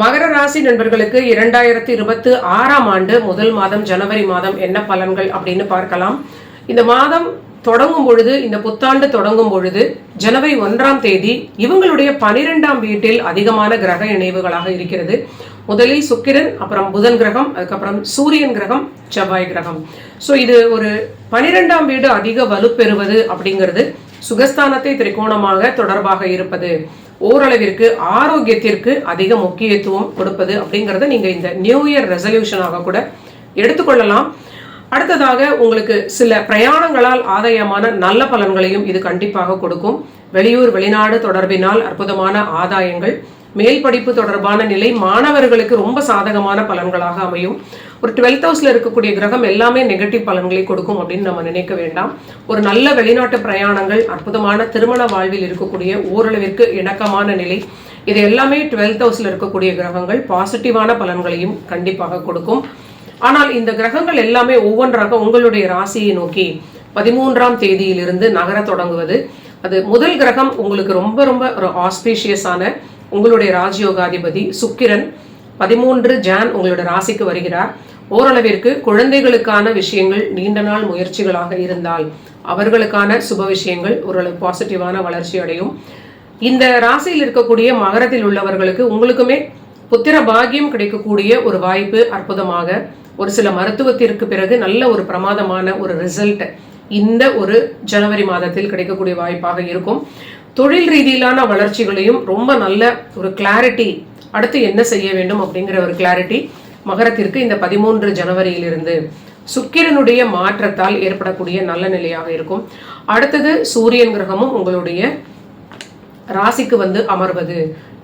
மகர ராசி நண்பர்களுக்கு இரண்டாயிரத்தி இருபத்தி ஆறாம் ஆண்டு முதல் மாதம் ஜனவரி மாதம் என்ன பலன்கள் அப்படின்னு பார்க்கலாம். இந்த மாதம் தொடங்கும் பொழுது இந்த புத்தாண்டு தொடங்கும் பொழுது ஜனவரி ஒன்றாம் தேதி இவங்களுடைய பனிரெண்டாம் வீட்டில் அதிகமான கிரக இணைவுகளாக இருக்கிறது. முதலில் சுக்கிரன் அப்புறம் புதன் கிரகம் அதுக்கப்புறம் சூரியன் கிரகம் செவ்வாய் கிரகம். ஸோ இது ஒரு பனிரெண்டாம் வீடு அதிக வலுப்பெறுவது அப்படிங்கிறது சுகஸ்தானத்தை திரிகோணமாக தொடர்பாக இருப்பது. ஓரளவிற்கு ஆரோக்கியத்திற்கு அதிக முக்கியத்துவம் கொடுப்பது அப்படிங்கிறத நீங்கள் இந்த நியூ இயர் ரெசல்யூஷனாக கூட எடுத்துக்கொள்ளலாம். அடுத்ததாக உங்களுக்கு சில பிரயாணங்களால் ஆதாயமான நல்ல பலன்களையும் இது கண்டிப்பாக கொடுக்கும். வெளியூர் வெளிநாடு தொடர்பினால் அற்புதமான ஆதாயங்கள். மேல் படிப்பு தொடர்பான நிலை மாணவர்களுக்கு ரொம்ப சாதகமான பலன்களாக அமையும். ஒரு டுவெல்த் ஹவுஸில் இருக்கக்கூடிய கிரகம் எல்லாமே நெகட்டிவ் பலன்களை கொடுக்கும் அப்படின்னு நம்ம நினைக்க வேண்டாம். ஒரு நல்ல வெளிநாட்டு பிரயாணங்கள் அற்புதமான திருமண வாழ்வில் இருக்கக்கூடிய ஓரளவிற்கு இணக்கமான நிலை. இது எல்லாமே டுவெல்த் ஹவுஸில் இருக்கக்கூடிய கிரகங்கள். பாசிட்டிவான பலன்களையும் கண்டிப்பாக கொடுக்கும். ஆனால் இந்த கிரகங்கள் எல்லாமே ஒவ்வொன்றாக உங்களுடைய ராசியை நோக்கி பதிமூன்றாம் தேதியிலிருந்து நகர தொடங்குவது. அது முதல் கிரகம் உங்களுக்கு ரொம்ப ரொம்ப ஒரு ஆஸ்பீஷியஸான உங்களுடைய ராஜயோகாதிபதி சுக்கிரன். பதிமூன்று ஜான் உங்களோட ராசிக்கு வருகிறார். ஓரளவிற்கு குழந்தைகளுக்கான விஷயங்கள் நீண்ட நாள் முயற்சிகளாக இருந்தால் அவர்களுக்கான சுப விஷயங்கள் ஓரளவு பாசிட்டிவான வளர்ச்சி அடையும். இந்த ராசியில் இருக்கக்கூடிய மகரத்தில் உள்ளவர்களுக்கு உங்களுக்குமே புத்திர பாகியம் கிடைக்கக்கூடிய ஒரு வாய்ப்பு அற்புதமாக. ஒரு சில மருத்துவத்திற்கு பிறகு நல்ல ஒரு பிரமாதமான ஒரு ரிசல்ட் இந்த ஒரு ஜனவரி மாதத்தில் கிடைக்கக்கூடிய வாய்ப்பாக இருக்கும். தொழில் ரீதியிலான வளர்ச்சிகளையும் ரொம்ப நல்ல ஒரு கிளாரிட்டி அடுத்து என்ன செய்ய வேண்டும் அப்படிங்கிற ஒரு கிளாரிட்டி மகரத்திற்கு இந்த பதிமூன்று ஜனவரியிலிருந்து. சுக்கிரனுடைய மாற்றத்தால் ஏற்படக்கூடிய நல்ல நிலையாக இருக்கும். அடுத்தது சூரியன் கிரகமும் உங்களுடைய ராசிக்கு வந்து அமர்வது.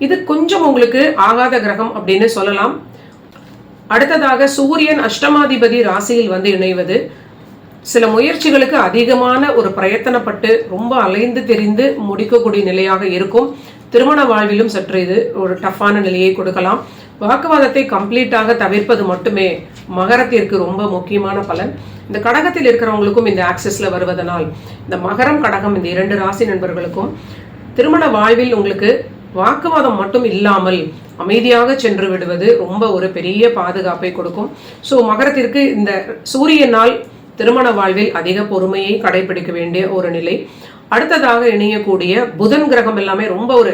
இது கொஞ்சம் உங்களுக்கு ஆகாத கிரகம் அப்படின்னு சொல்லலாம். அடுத்ததாக சூரியன் அஷ்டமாதிபதி ராசியில் வந்து இணைவது. சில முயற்சிகளுக்கு அதிகமான ஒரு பிரயத்தனப்பட்டு ரொம்ப அலைந்து தெரிந்து முடிக்கக்கூடிய நிலையாக இருக்கும். திருமண வாழ்விலும் சற்று இது ஒரு டஃப்பான நிலையை கொடுக்கலாம். வாக்குவாதத்தை கம்ப்ளீட்டாக தவிர்ப்பது மட்டுமே மகரத்திற்கு ரொம்ப முக்கியமான பலன். இந்த கடகத்தில் இருக்கிறவங்களுக்கும் இந்த ஆக்சஸில் வருவதனால் இந்த மகரம் கடகம் இந்த இரண்டு ராசி நண்பர்களுக்கும் திருமண வாழ்வில் உங்களுக்கு வாக்குவாதம் மட்டும் இல்லாமல் அமைதியாக சென்று விடுவது ரொம்ப ஒரு பெரிய பாதுகாப்பை கொடுக்கும். ஸோ மகரத்திற்கு இந்த சூரியனால் திருமண வாழ்வில் அதிக பொறுமையை கடைபிடிக்க வேண்டிய ஒரு நிலை. அடுத்ததாக இணையக்கூடிய புதன் கிரகம் எல்லாமே ரொம்ப ஒரு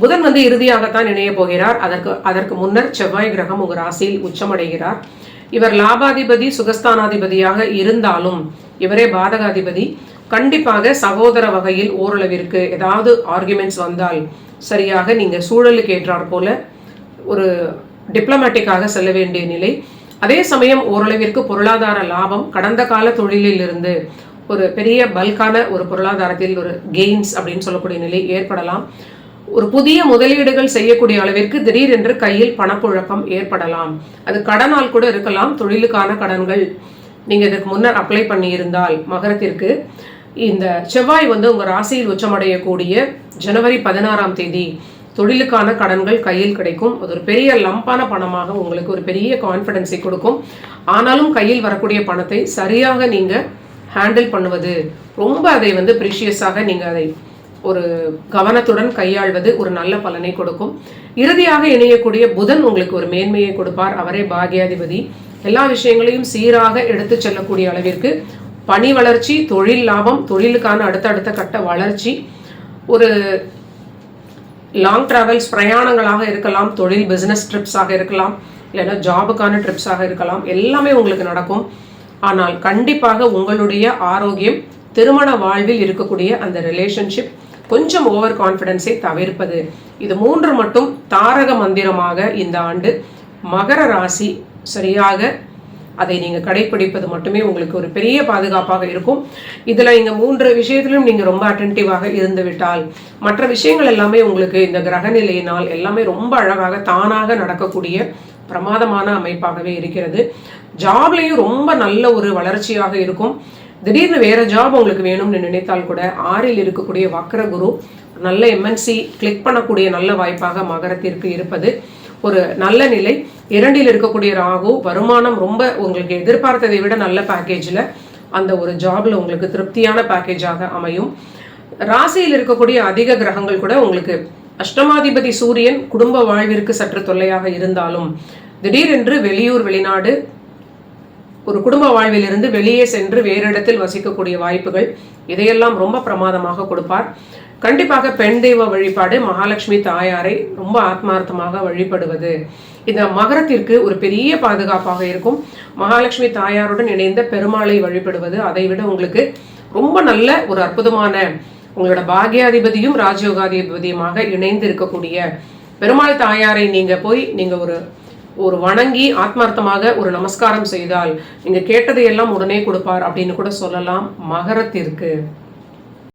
புதன் வந்து இறுதியாகத்தான் இணைய போகிறார். அதற்கு அதற்கு முன்னர் செவ்வாய் கிரகம் உங்கள் ராசியில் உச்சமடைகிறார். இவர் லாபாதிபதி சுகஸ்தானாதிபதியாக இருந்தாலும் இவரே பாதகாதிபதி. கண்டிப்பாக சகோதர வகையில் ஓரளவிற்கு ஏதாவது ஆர்குமெண்ட்ஸ் வந்தால் சரியாக நீங்கள் சூழலுக்கு ஏற்றாற் போல ஒரு டிப்ளமேட்டிக்காக செல்ல வேண்டிய நிலை. அதே சமயம் ஓரளவிற்கு பொருளாதார லாபம் கடந்த கால தொழிலில் இருந்து ஒரு பெரிய பல்கான ஒரு பொருளாதாரத்தில் ஒரு கெயின்ஸ் அப்படின்னு சொல்லக்கூடிய நிலை ஏற்படலாம். ஒரு புதிய முதலீடுகள் செய்யக்கூடிய அளவிற்கு திடீரென்று கையில் பணப்புழக்கம் ஏற்படலாம். அது கடனால் கூட இருக்கலாம் தொழிலுக்கான கடன்கள். நீங்கள் இதுக்கு முன்னர் அப்ளை பண்ணியிருந்தால் மகரத்திற்கு. இந்த செவ்வாய் வந்து உங்கள் ராசியில் உச்சமடையக்கூடிய ஜனவரி பதினாறாம் தேதி தொழிலுக்கான கடன்கள் கையில் கிடைக்கும். அது ஒரு பெரிய லம்பான பணமாக உங்களுக்கு ஒரு பெரிய கான்ஃபிடென்ஸை கொடுக்கும். ஆனாலும் கையில் வரக்கூடிய பணத்தை சரியாக நீங்கள் ஹேண்டில் பண்ணுவது ரொம்ப அதை வந்து ப்ரிஷியஸாக நீங்கள் அதை ஒரு கவனத்துடன் கையாள்வது ஒரு நல்ல பலனை கொடுக்கும். இறுதியாக இணையக்கூடிய புதன் உங்களுக்கு ஒரு மேன்மையை கொடுப்பார். அவரே பாகியாதிபதி. எல்லா விஷயங்களையும் சீராக எடுத்து செல்லக்கூடிய அளவிற்கு பணி வளர்ச்சி தொழில் லாபம் தொழிலுக்கான அடுத்தடுத்த கட்ட வளர்ச்சி ஒரு லாங் டிராவல்ஸ் பிரயாணங்களாக இருக்கலாம் தொழில் பிஸ்னஸ் ட்ரிப்ஸாக இருக்கலாம் இல்லைன்னா ஜாபுக்கான ட்ரிப்ஸாக இருக்கலாம் எல்லாமே உங்களுக்கு நடக்கும். ஆனால் கண்டிப்பாக உங்களுடைய ஆரோக்கியம் திருமண வாழ்வில் இருக்கக்கூடிய அந்த ரிலேஷன்ஷிப் கொஞ்சம் ஓவர் கான்ஃபிடென்ஸை தவிர்ப்பது. இது மூன்று மட்டும் தாரக மந்திரமாக இந்த ஆண்டு மகர ராசி சரியாக அதை நீங்கள் கடைப்பிடிப்பது மட்டுமே உங்களுக்கு ஒரு பெரிய பாதுகாப்பாக இருக்கும். இதில் இந்த மூன்று விஷயத்திலும் நீங்கள் ரொம்ப அட்டென்டிவாக இருந்து விட்டால் மற்ற விஷயங்கள் எல்லாமே உங்களுக்கு இந்த கிரக நிலையினால் எல்லாமே ரொம்ப அழகாக தானாக நடக்கக்கூடிய பிரமாதமான அமைப்பாகவே இருக்கிறது. ஜாப்லேயும் ரொம்ப நல்ல ஒரு வளர்ச்சியாக இருக்கும். திடீர்னு வேற ஜாப் உங்களுக்கு வேணும்னு நினைத்தால் கூட ஆறில் இருக்கக்கூடிய வக்ர குரு நல்ல எம்என்சி கிளிக் பண்ணக்கூடிய நல்ல வாய்ப்பாக மகரத்திற்கு இருப்பது ஒரு நல்ல நிலை. இரண்டில் இருக்கக்கூடிய ராகு வருமானம் ரொம்ப உங்களுக்கு எதிர்பார்த்ததை விட நல்ல பேக்கேஜில் அந்த ஒரு ஜாப்ல உங்களுக்கு திருப்தியான பேக்கேஜாக அமையும். ராசியில் இருக்கக்கூடிய அதிக கிரகங்கள் கூட உங்களுக்கு அஷ்டமாதிபதி சூரியன் குடும்ப வாழ்விற்கு சற்று தொல்லையாக இருந்தாலும் திடீரென்று வெளியூர் வெளிநாடு ஒரு குடும்ப வாழ்விலிருந்து வெளியே சென்று வேறு இடத்தில் வசிக்கக்கூடிய வாய்ப்புகள் இதையெல்லாம் ரொம்ப பிரமாதமாக கொடுப்பார். கண்டிப்பாக பெண் தெய்வ வழிபாடு மகாலட்சுமி தாயாரை ரொம்ப ஆத்மார்த்தமாக வழிபடுவது. இந்த மகரத்திற்கு ஒரு பெரிய பாதுகாப்பாக இருக்கும். மகாலட்சுமி தாயாருடன் இணைந்த பெருமாளை வழிபடுவது அதை விட உங்களுக்கு ரொம்ப நல்ல ஒரு அற்புதமான உங்களோட பாக்யாதிபதியும் ராஜயோகாதிபதியுமாக இணைந்து இருக்கக்கூடிய பெருமாள் தாயாரை நீங்க போய் நீங்க ஒரு ஒரு வணங்கி ஆத்மார்த்தமாக ஒரு நமஸ்காரம் செய்தால் நீங்கள் கேட்டதையெல்லாம் உடனே கொடுப்பார் அப்படின்னு கூட சொல்லலாம். மகரத்திற்கு.